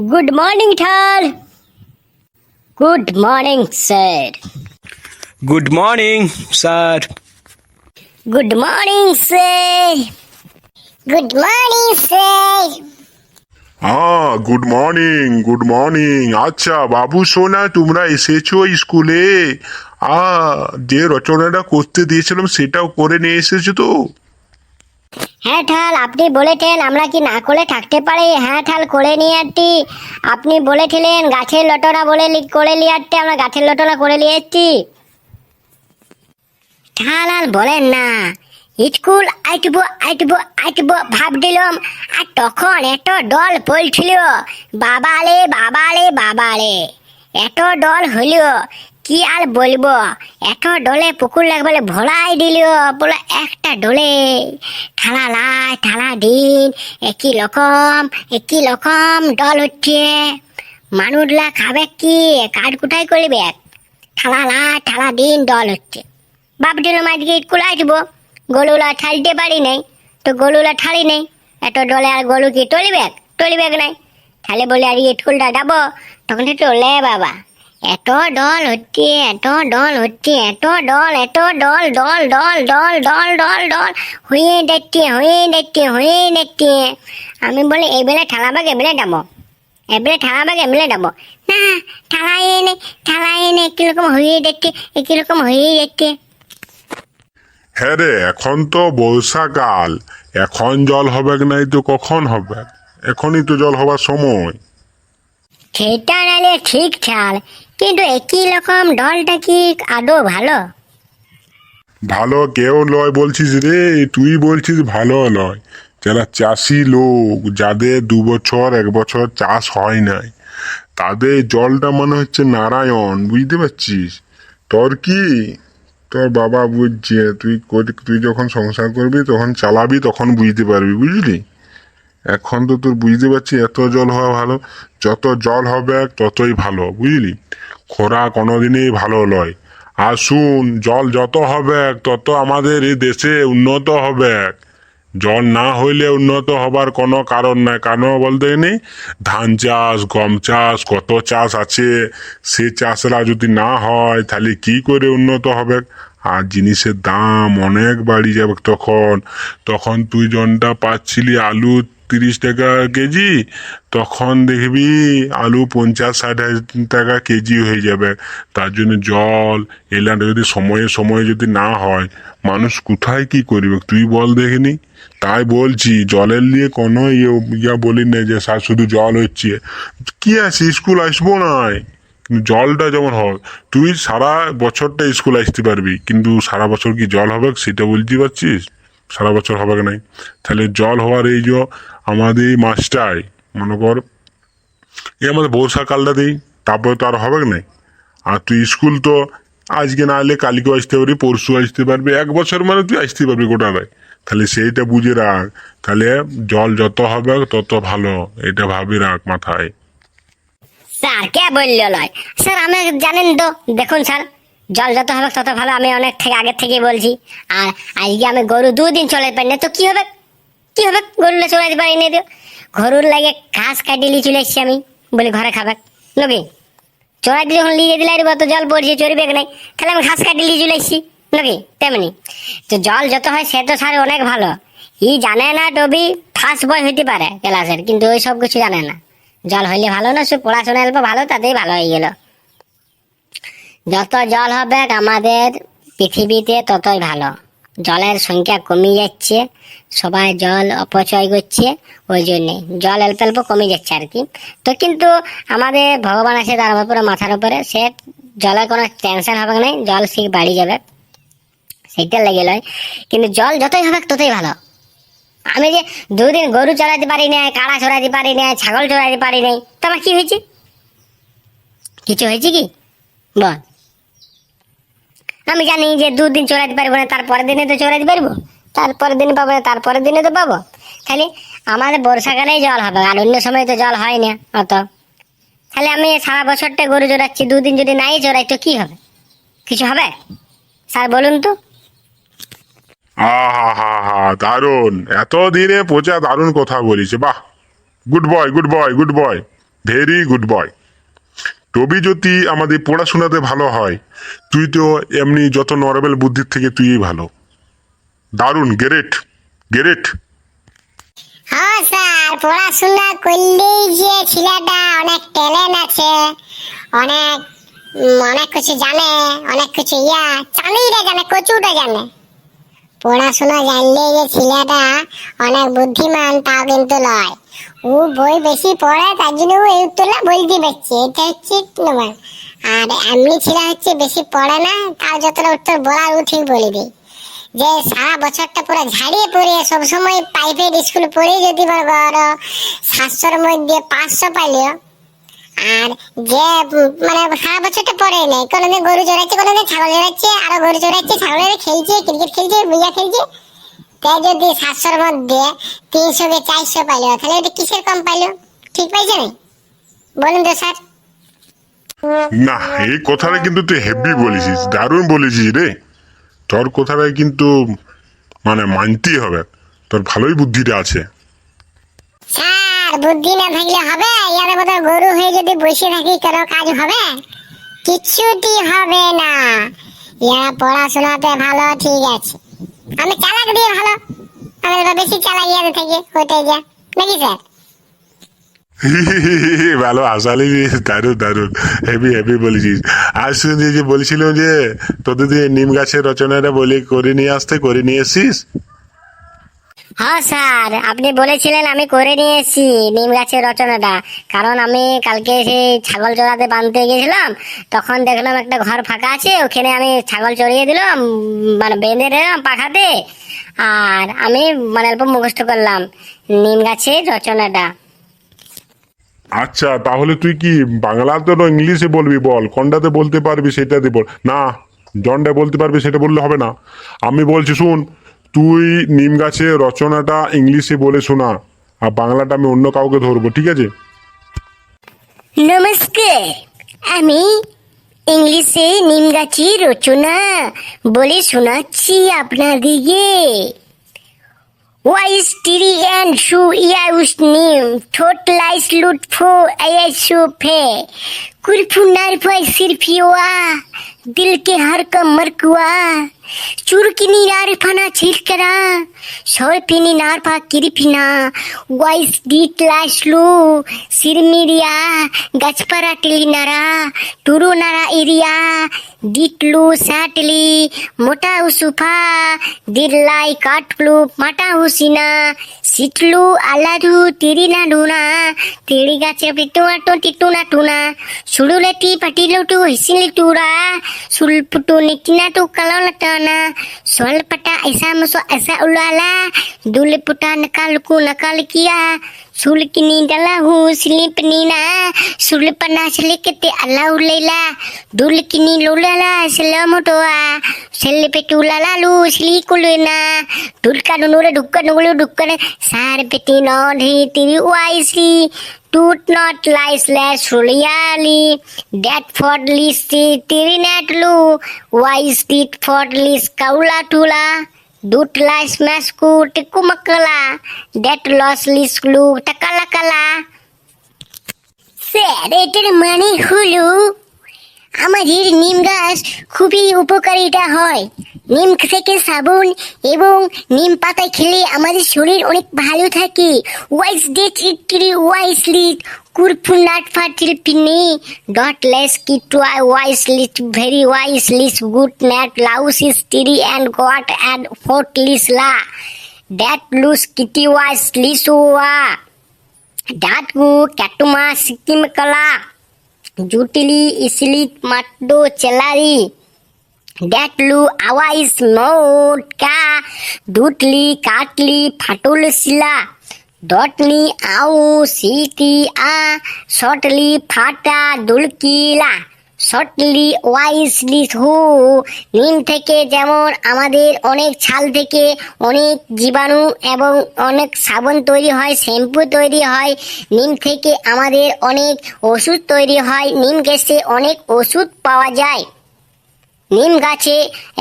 Good morning, Tal. Good morning, sir. Good morning sir Good morning, sir. Good morning, sir. হ্যাঁ good morning good morning আচ্ছা বাবু সোনা তোমরা এসেছ স্কুলে আ যে রচনাটা করতে দিয়েছিলাম সেটাও করে নিয়ে এসেছ তো হ্যাঁ ঠাল, আপনি বলেছেন আমরা কি না করে থাকতে পারি? হ্যাঁ ঠাল, করে নিয়ে আসছি। আপনি বলেছিলেন গাছের লটনা বলে করে নিয়ে আমরা গাছের লটনা করে নিয়ে এসছি। ঠাল আর বলেন না। স্কুল আইটবো আইটবো আইটবো ভাবছিলাম আর তখন এত দল পড়ছিল। বাবালে বাবালে বাবালে। এত দল হইল। কি আর বলব? এত ডলে পুকুর লাগবে ভোলাই দিল বলে একটা ডলে। ঠালা লাই ঠালা দিন একই রকম একই রকম দল হচ্ছে মানুষরা খাবে কি? কাঠ কুটাই করবে? ঠালা লাই ঠালা দিন দল হচ্ছে ভাবছিলাম আজকে স্কুল আসব। গলুলা ঠালতে পারি নাই। তো গলুলা ঠালি নেই। এত ডলে আর গলু কি টলিবে? টলিবে নাই? তাহলে বলে আর স্কুলটা যাব তখন টলে বাবা। এত ডল হচ্ছে এত ডল হচ্ছে এত ডল এত doll doll doll doll doll doll doll হয়ে যাচ্ছে হয়ে যাচ্ছে হয়ে যাচ্ছে। আমি বলি এই বেলা ঠালাবাগ এবেলে যাব। এবারে ঠালাবাগ এবেলে যাব। না ঠালাই এনে ঠালাই এনে কীরকম হয়ে যাচ্ছে কীরকম হয়ে যাচ্ছে? হ্যাঁ রে এখন তো বর্ষাকাল এখন জল হবে নাই তো কখন হবে? এখনই তো জল হবার সময়। সেটা নালে ঠিক ঠাল। কিন্তু একই রকম দলটা কি আদৌ ভালো? ভালো কেউ নয় বলছিস রে, তুই বলছিস ভালো নয়। যারা চাষি লোক, যাদের দু বছর, এক বছর চাষ হয় নাই, তাদের জলটা মনে হচ্ছে নারায়ণ, বুঝতে পারছিস? তোর কি? তোর বাবা বুঝছে, তুই তুই যখন সংসার করবি, তখন চালাবি, তখন বুঝতে পারবি, বুঝলি? এখন তো তোর বুঝতে পারছি, এত জল হওয়া ভালো, যত জল হবে, ততই ভালো, বুঝলি? খরা কোনোদিনই ভালো নয় আর শুন, জল যত হবে, তত আমাদের এই দেশে উন্নত হবে। জল না হইলে উন্নত হবার কোনো কারণ নাই। কারণ বলতে নেই ধান চাষ, গম চাষ, কত চাষ আছে, সে চাষরা যদি না হয়, তাহলে কি করে উন্নত হবে? আর জিনিসের দাম অনেক বাড়ি যাবে তখন। তখন তুই জনটা পাচ্ছিলি আলু তিরিশ টাকা কেজি, তখন দেখবি আলু পঞ্চাশ, ষাট টাকা কেজি হয়ে যাবে। তার জন্য জল এলাকা যদি সময়ে সময়ে যদি না হয়, মানুষ কোথায় কি করবে? তুই বল দেখিনি? তাই বলছি, জলের নিয়ে কোনো ইয়ে ইয়া বলি না যে, স্যার শুধু জল হচ্ছে। কি আছে? স্কুল আসব কিন্তু জলটা যেমন হবে তুই সারা বছরটা স্কুল আসতে পারবি। কিন্তু সারা বছর কি জল হবে? সেটা বলতে পারছিস? সারা বছর হবে নাই? তাহলে জল হওয়ার এই যে আমাদের এই মাসটাই মনে কর, এই আমাদের বর্ষাকালটা দিই, তারপরে তো আর হবে নাই? আর তুই স্কুল তো আজকে না এলে কালকেও আসতে পারবি পরশু আসতে পারবি, এক বছর মানে তুই আসতে পারবি গোটাটাই তাহলে সেইটা বুঝে রাখ। তাহলে জল যত হবে তত ভালো, এটা ভাবি রাখ মাথায়। স্যার, কে বলল লয়? স্যার আমি জানেন তো, দেখুন স্যার। জল যত হবে তত ভালো। আমি অনেক থেকে আগের থেকে বলছি। আর আজকে আমি গরু দুদিন চলে পারি তো কি হবে? কি হবে? গরুলে চলাতে পারি না তো। গরুর লাগে ঘাস কাটিয়ে নিয়ে চলে এসছি আমি, বলি ঘরে খাবে নাকি চড়াইতে যখন লিয়ে দিলে আর তো জল পড়ছে, চড়বে নাই? তাহলে আমি ঘাস কাটিয়ে নিয়ে চলে এসছি। নাকি তেমনি। তো জল যত হয় সে তো স্যার অনেক ভালো। ই জানে না টবি ফার্স্ট বয় হইতে পারে ক্লাসের, কিন্তু ওই সব কিছু জানে না। জল হইলে ভালো না, সে পড়াশোনা অল্প ভালো, তাতেই ভালো হয়ে গেল। যত জল হবে আমাদের পৃথিবীতে ততই ভালো। জলের সংখ্যা কমে যাচ্ছে, সবাই জল অপচয় করছে ওই জন্যে। জল অল্প অল্প কমে যাচ্ছে আর কি। তো কিন্তু আমাদের ভগবান আছে তার উপরে, মাথার উপরে। সে জলের কোনো টেনশন হবে না, জল ঠিক বাড়ি যাবে। সেইটা লেগে লয়। কিন্তু জল যতই হবে ততই ভালো। আমি যে দুদিন গরু চড়াইতে পারি না কাড়া চড়াইতে পারি না ছাগল চড়াইতে পারি নাই, তো আমার কি হয়েছে? কিছু হয়েছে কি? বল। আমি জানি যে দুদিন চড়াইতে পারব না, তারপরের দিনে তো চড়াইতে পারব। তারপরের দিন পাবো না, তারপরের দিনে তো পাবো। খালি আমাদের বর্ষাকালেই জল হবে, আর অন্য সময় তো জল হয় না অত। তাহলে আমি সারা বছরটা গরু চড়াচ্ছি দুদিন যদি নাই চড়াই তো কি হবে? কিছু হবে? স্যার, বলুন তো। আহা হা হা দারুণ। এত দিনে পচা দারুণ কথা বলিছে, বাহ। Good boy good boy good boy very good boy তবে যদি আমাদের পড়াশোনাতে ভালো হয়, তুই তো এমনি যত নর্মাল বুদ্ধির থেকে তুই ভালো। দারুণ গ্রেট গ্রেট হ্যাঁ স্যার, পড়াশোনা করলেই যে ছেলেটা অনেক ট্যালেন্ট আছে, অনেক অনেক কিছু জানে, অনেক কিছু ইয়া চালিটা জানে কচুটা জানে। পড়াশোনা জানলেই যে ছেলেটা অনেক বুদ্ধিমান, তাও কিন্তু নয়। ও বই বেশি পড়ে, তার জন্য ও এই উত্তরটা বলতে পারছে এটা হচ্ছে তোমার আর এমনি ছেলে হচ্ছে বেশি পড়ে না তাও যতটা উত্তর বলার ও ঠিক বলে দেয়। যে সারা বছরটা পুরো ঝাড়িয়ে পড়ে সবসময় প্রাইভেট স্কুল পড়ে যদি করো সাতশোর মধ্যে পাঁচশো পাইলেও আর যে মানে সারা বছরটা পড়ে নাই, কোনোদিন গরু চড়াচ্ছে, কোনোদিন ছাগল চড়াচ্ছে, আরও গরু চড়াচ্ছে, ছাগলের খেলছে ক্রিকেট খেলছে বুইয়া খেলছে তাই যদি সাতশোর মধ্যে তিনশো কে চারশো পাইলো তাহলে এটা কিসের কম পাইলো? ঠিক পাইছে না বলুন তো স্যার। না এই কথাটা কিন্তু তুই হেভি বলেছিস দারুণ বলেছিস রে। তোর কথাটা কিন্তু মানে মানতেই হবে। তোর ভালোই বুদ্ধিটা আছে। স্যার বুদ্ধি না থাকলে হবে? ইয়ার মতো গরু হয়ে যদি বসে থাকি কোনো কাজ হবে? কিচ্ছুটি হবে না। ইয়া পড়াশোনাতে ভালো ঠিক আছে। আমি চালাক দিয়ে ভালো। আমি তো বেশি চালাক ইয়াদের থেকে, ওইটাই যা। নাকি স্যার? ভালো আসালি দারুণ দারুণ। হেভি হেভি বলেছিস। আর শুনছি যে বলছিল যে তোদের দিয়ে নিম গাছের রচনাটা বলি, করে নিয়ে আসতে, করে নিয়ে এসছিস? হ্যাঁ স্যার। আপনি বলেছিলেন আমি করে নিয়ে নিম গাছের রচনাটা। কারণ আমি কালকে সেই ছাগল চড়াতে বাঁধতে গেছিলাম, তখন দেখলাম একটা ঘর ফাঁকা আছে, ওখানে আমি ছাগল চড়িয়ে দিলাম মানে বেঁধে দিলাম পাখাতে। আর আমি মানে অল্প মুখস্থ করলাম নিম গাছের রচনাটা। আচ্ছা তাহলে তুই কি বাংলাতে না ইংলিশে বলবি বল, কোনটাতে বলতে পারবি সেটাতে বল। না, জনটা বলতে পারবি সেটা বললে হবে না। আমি বলছি, শুন তুই নিম গাছের রচনাটা ইংলিশে বলে শোনা, আর বাংলাটা আমি অন্য কাউকে ধরবো, ঠিক আছে? নমস্কার। আমি ইংলিশে নিম গাছের রচনা বলে শোনাচ্ছি আপনাদিকে ওয়াইস টিরি অ্যান্ড সু ইয়াউস নিম ঠোঁট লাইস লুট ফো আয়াসু ফে কুরফু নারফাই সিরফিওয়া দিল के দিলকে হার কম্মরকুয়া চুরকিনি রারফানা ছিলকরা সয়ফিনি নারফা কিরিফিনা ওয়াইস ডিট লাশলু সিরমিরিয়া গাছপারা টিলিনারা টুরুনারা ইরিয়া ডিটলু স্যাটলি মোটা উসুফা দিল্লাই কাটপ্লু মাটা হুসিনা সিটলু আলাধু তিরিনা ডুনা তিড়ি গাছে পিটুয়া টো টিটুনা টুনা সুড়ুলেটি পাটিলটু হিসিলি টুরা ಸುಲ್ಪುಟು ಕಲೋಲತನ ಸ್ವಲ್ಪಟ ಐಸಾಮಸು ಐಸ ಉಲಾಲ ದುಲಿಪುಟ ನಕಾಲಕು ನಕಾಲಕಿಯ ಸುಲ್ಕಿ ನೀಡಲ ಹೂ ಸಿಲಿಪ್ ನೀನ ಸುಲ್ಪನ ಸಿಲಿಕತೆ ಅಲ್ಲ ಉಲ್ಲೈಲ ದುಲ್ಕಿ ನೀ ಲೋಲಲ ಸಿಲಮುಟುವ ಸೆಲ್ಲಿಪೆಟ್ಟು ಉಲಲಾಲು ಸಿಲಿಕುಲುನ ದುಲ್ಕನು ನೂರ ಡುಕ್ಕನುಗಳು ಡುಕ್ಕನ ಸಾರಪೆಟ್ಟಿ ನೋಡಿ ತಿರುವಾಯಿಸಿ tut not lies less really that for list tiri netlu wise did for list kaula tula dut lies masku tiku makala that lost list lu takala kala sir এটার মানে হলো আমাদের নিম গাছ খুবই উপকারিতা হয় নিম থেকে সাবুন এবং নিম পাতা খেলে আমাদের শরীর অনেক ভালো থাকে। ওয়াইস ডেট ইটরি ওয়াইস লিট কুরফু নাট ফাটিল পিনি ডট লেস কিট ওয়াইস লিট ভেরি ওয়াইস লিস গুড নাট লাউস ইস টিরি অ্যান্ড গট অ্যান্ড ফোর্ট লিস লা দ্যাট লুস কিটি ওয়াইস লিস ওয়া ডাট গু ক্যাটুমা সিকিম কলা জুটিলি ইসলিট মাট্টো চেলারি ড্যাটলু আওয়াইস মোটকা দুটলি, কাটলি, ফাটুল শিলা। দটলি, আউ, সিটি, আ শটলি ফাটা, দুলকিলা। শর্টলি ওয়াইসলি হু নিম থেকে যেমন আমাদের অনেক ছাল থেকে অনেক জীবাণু এবং অনেক সাবান তৈরি হয়, শ্যাম্পু তৈরি হয়, নিম থেকে আমাদের অনেক ওষুধ তৈরি হয়, নিম গ্যাসে অনেক ওষুধ পাওয়া যায়। নিম গাছে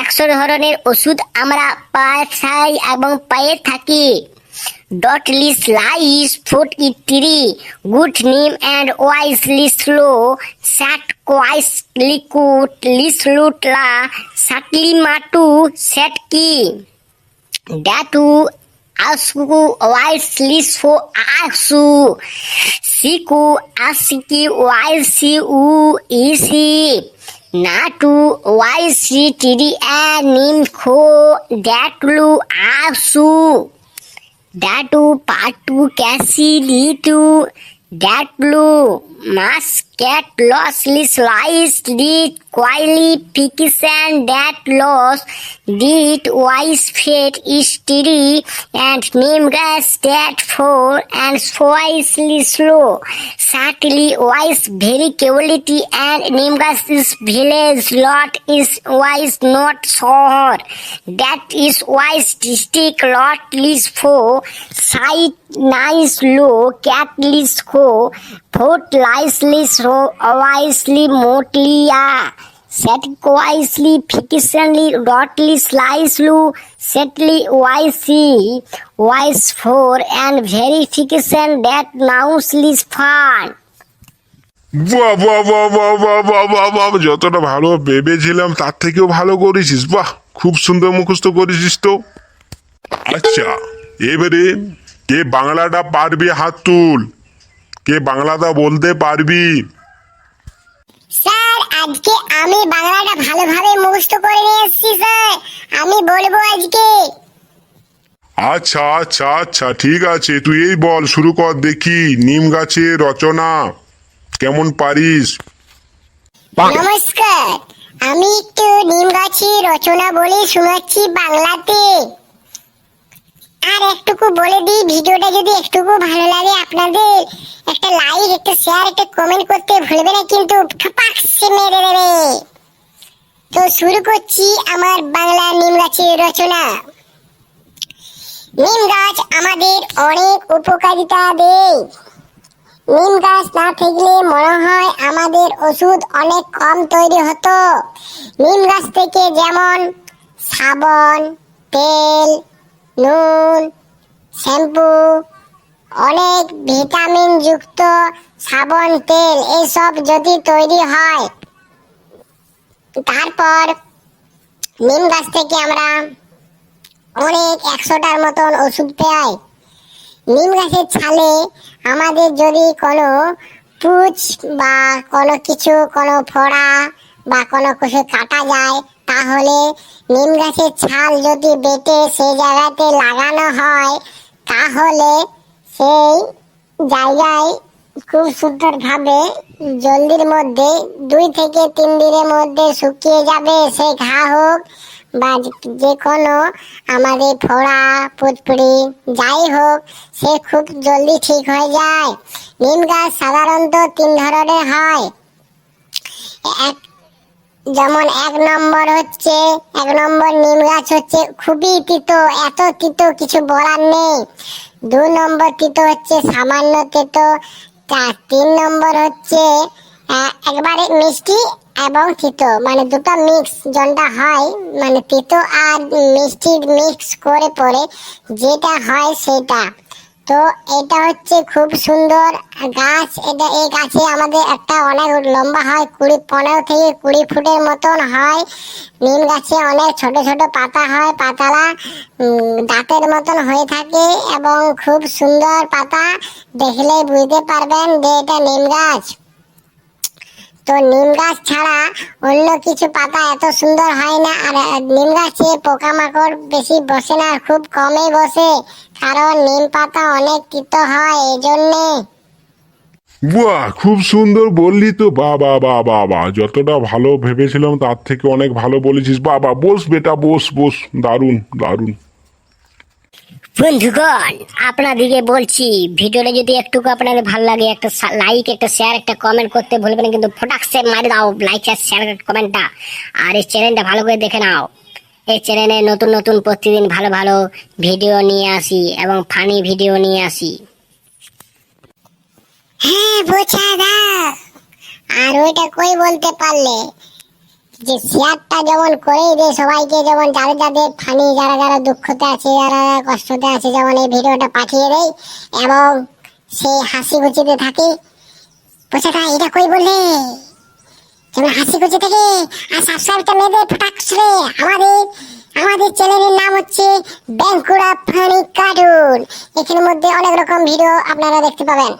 একশো ধরনের ওষুধ আমরা পাঠাই এবং পেয়ে থাকি। ডট লিস লাইস ফুট ইত্রি গুড নিম অ্যান্ড ওয়াইস লিসলো স্যাট কোয়াইস লিকুট লিসলুটলা সাটলি মাটু স্যাট কি ড্যাটু আসু ওয়াইস লিসো আসু সিকু আসিকি ওয়াইসি উ ইসি নাটু ওয়াই শ্রী টিডি নিম খো ড্যাটলু আসু ডাটু পাটু ক্যাসি লিটু kasi blue Datlu muscat lossly slice did quietly fiction that loss did wise fate is and nimgas that for and wisely slow. Subtly wise very quality and nimgas is village lot is wise not sore that is wise district lot is for sight nice low cat list motely ah set wisely fictionally dotly slice lu setly wisely wise for and verification that nousely fun বাহ বাহ বাহ বাহ বাহ বাহ বাহ বাহ যতটা ভালো ভেবেছিলাম তার থেকেও ভালো করেছিস বাহ খুব সুন্দর মুখস্থ করেছিস তো আচ্ছা এবারে কে বাংলাটা পারবি হাত তুল কে বাংলাটা বলতে পারবি? স্যার আজকে আমি বাংলাটা ভালোভাবে মুখস্থ করে নিয়ে এসেছি স্যার। আমি বলব আজকে। আচ্ছা আচ্ছা আচ্ছা ঠিক আছে তুই এই বল শুরু কর দেখি নিম গাছের রচনা কেমন পারিস? নমস্কার আমি একটু নিম গাছি রচনা বলে শোনাচ্ছি বাংলাতে। আর একটুকু বলে দিই, ভিডিওটা যদি একটুকু ভালো লাগে আপনাদের, একটা লাইক একটা শেয়ার একটা কমেন্ট করতে ভুলবে না কিন্তু মেরে দেবে। তো শুরু করছি আমার বাংলা নিম গাছের রচনা। নিম গাছ আমাদের অনেক উপকারিতা দেয়। নিম গাছ না থাকলে মনে হয় আমাদের ওষুধ অনেক কম তৈরি হতো। নিম গাছ থেকে যেমন সাবন, তেল নুন, শ্যাম্পু, অনেক ভিটামিন যুক্ত সাবন, তেল এসব যদি তৈরি হয়, তারপর নিম গাছ থেকে আমরা অনেক একশোটার মতন ওষুধ পাই নিম গাছের ছালে আমাদের যদি কোনো পুচ বা কোনো কিছু, কোনো ফোড়া বা কোনো কিছু কাটা যায় তাহলে নিম গাছের ছাল যদি বেটে সেই জায়গাতে লাগানো হয়, তাহলে সেই জায়গায় খুব সুন্দরভাবে জলদির মধ্যে দুই থেকে তিন দিনের মধ্যে শুকিয়ে যাবে। সে ঘা হোক বা যে কোনো আমাদের ফোড়া পুতপুড়ি যাই হোক, সে খুব জলদি ঠিক হয়ে যায়। নিম গাছ সাধারণত তিন ধরনের হয়। এক যেমন এক নম্বর হচ্ছে, এক নম্বর নিম গাছ হচ্ছে খুবই তিতো, এত তিতো কিছু বলার নেই। দু নম্বর তিতো হচ্ছে সামান্য তিতো তিন নম্বর হচ্ছে একবারে মিষ্টি এবং তিতো মানে দুটো মিক্স যেটা হয় মানে তিতো আর মিষ্টি মিক্স করে পরে যেটা হয় সেটা। তো এটা হচ্ছে খুব সুন্দর গাছ। এটা এই গাছে আমাদের একটা অনেক লম্বা হয়, কুড়ি, পনেরো থেকে কুড়ি ফুটের মতন হয়। নিম গাছে অনেক ছোট ছোট পাতা হয় পাতালা দাঁতের মতন হয়ে থাকে এবং খুব সুন্দর পাতা। দেখলে বুঝতে পারবেন যে এটা নিম গাছ। তো নিম গাছ ছাড়া অন্য কিছু পাতা এত সুন্দর হয় না, আর নিম গাছে পোকামাকড় বেশি বসে না খুব কমই বসে, কারণ নিম পাতা অনেক তিতো হয় এই জন্যে বাহ, খুব সুন্দর বললি তো, বা বা বা যতটা ভালো ভেবেছিলাম তার থেকে অনেক ভালো বলেছিস। বাবা বস, বেটা, বস বস, দারুণ দারুণ। বন্ধুগণ, আপনাদিকে বলছি, ভিডিওটা যদি একটুকু আপনাদের ভালো লাগে, একটা লাইক একটা শেয়ার একটা কমেন্ট করতে ভুলবেন কিন্তু ফটাক সে মারি দাও লাইক আর শেয়ার কমেন্টটা আর এই চ্যানেলটা ভালো করে দেখে নাও। এই চ্যানেলে নতুন নতুন, প্রতিদিন ভালো ভালো ভিডিও নিয়ে আসি এবং ফানি ভিডিও নিয়ে আসি। হ্যাঁ বোঝা দাও আর ওইটা কই বলতে পারলে? যে শেয়ারটা যেমন করে দে সবাইকে যেমন যাদের যাদের ফানি, যারা যারা দুঃখতে আছে, যারা কষ্টতে আছে, যেমন এই ভিডিওটা পাঠিয়ে দেয় এবং সেই হাসি খুশিতে থাকে। বুঝেটা এটা কই বললে? যেমন হাসি খুশি থেকে আর সাবস্ক্রাইবটা মেয়েদের ফটাক আমাদের আমাদের চ্যানেলের নাম হচ্ছে ব্যাঙ্কুরা ফানি কার্টুন। এখানের মধ্যে অনেক রকম ভিডিও আপনারা দেখতে পাবেন।